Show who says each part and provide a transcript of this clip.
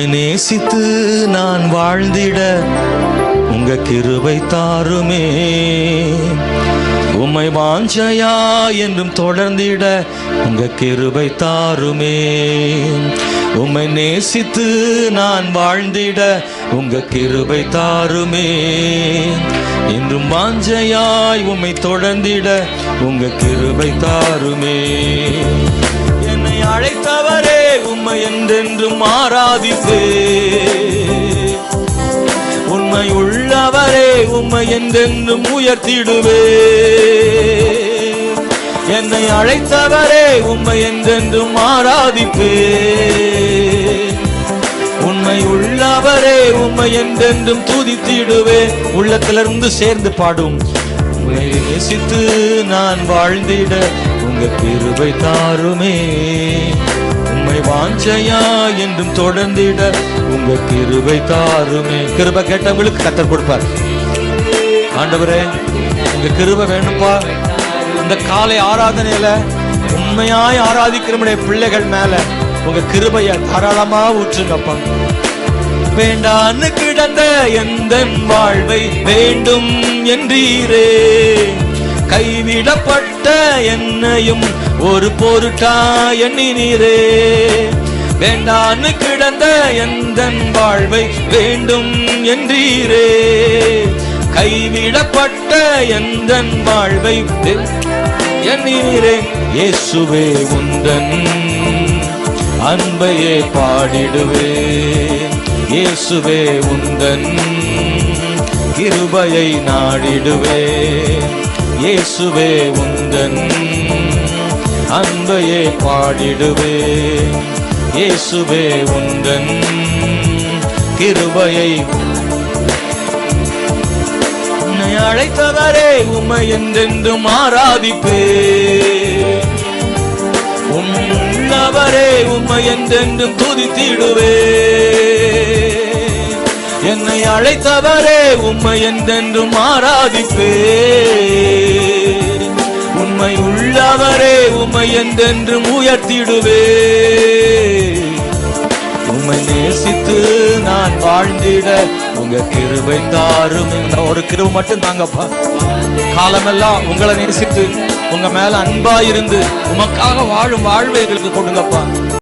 Speaker 1: உம்மை நேசித்து நான் வாழ்ந்திட உங்க கிருபை தாருமே. உம்மை வாஞ்சையா என்றும் தொடர்ந்திட உங்க கிருபை தாருமே. உம்மை நேசித்து நான் வாழ்ந்திட உங்க கிருபை தாருமே. என்றும் வாஞ்சையாய் உம்மை தொடர்ந்திட உங்க கிருபை தாருமே. என்னை அழைத்தவர் உண்மை என்றென்று ஆராதிப்பே உண்மை உள்ளவரே உம்மை என்றென்றும் உயர்த்திடுவே என்னை அழைத்தவரே உம்மை என்றென்றும் ஆராதிப்பே உண்மை உள்ளவரே உம்மை என்றென்றும் துதித்திடுவே உள்ளத்திலிருந்து சேர்ந்து பாடும். உம்மை நேசித்து நான் வாழ்ந்திட உங்க கிருபை தாருமே. வாஞ்சையா என்றும் தொடர்ந்திட உங்க கிருபை தாருமே. கிருபை கேட்டவங்களுக்கு கத்தர் கொடுப்பார். ஆண்டவரே உங்க கிருபை வேணும்பா. இந்த காலை ஆராதனையில உண்மையாய் ஆராதிக்கிறமுடைய பிள்ளைகள் மேல உங்க கிருபைய தாராளமா ஊற்றுங்கப்பா. வேண்டான்னு கிடந்த எந்த வாழ்வை வேண்டும் என்றீரே. கைவிடப்பட்ட என்னையும் ஒரு பொருட்டா எண்ணினீரே. வேண்டான்னு கிடந்த எந்த வாழ்வை வேண்டும் என்றீரே. கைவிடப்பட்ட எந்த வாழ்வை வெ- எண்ணீரே இயேசுவே உந்தன் அன்பையே பாடிடுவே. இயேசுவே உந்தன் கிருபையை நாடிடுவே. இயேசுவே உந்தன் அன்பையே பாடிடுவே. இயேசுவே உந்தன் கிருபையை உன்னை அழைத்தவரே உமை என்றென்றும் ஆராதிப்பே. உள்ளவரே உமை என்றென்றும் துதித்திடுவே. என்னை அழைத்தவரே உம்மை என்றென்றும் ஆராதிப்பே. உண்மை உள்ளவரே உம்மை என்றென்றும் உயர்த்திடுவே. உம்மை நேசித்து நான் வாழ்ந்திட உங்க கிருபை தாரும். ஒரு கிருபை மட்டும் தாங்கப்பா காலமெல்லாம் உங்களை நேசித்து உங்க மேல அன்பா இருந்து உமக்காக வாழும் வாழ்வை எங்களுக்கு கொடுங்கப்பா.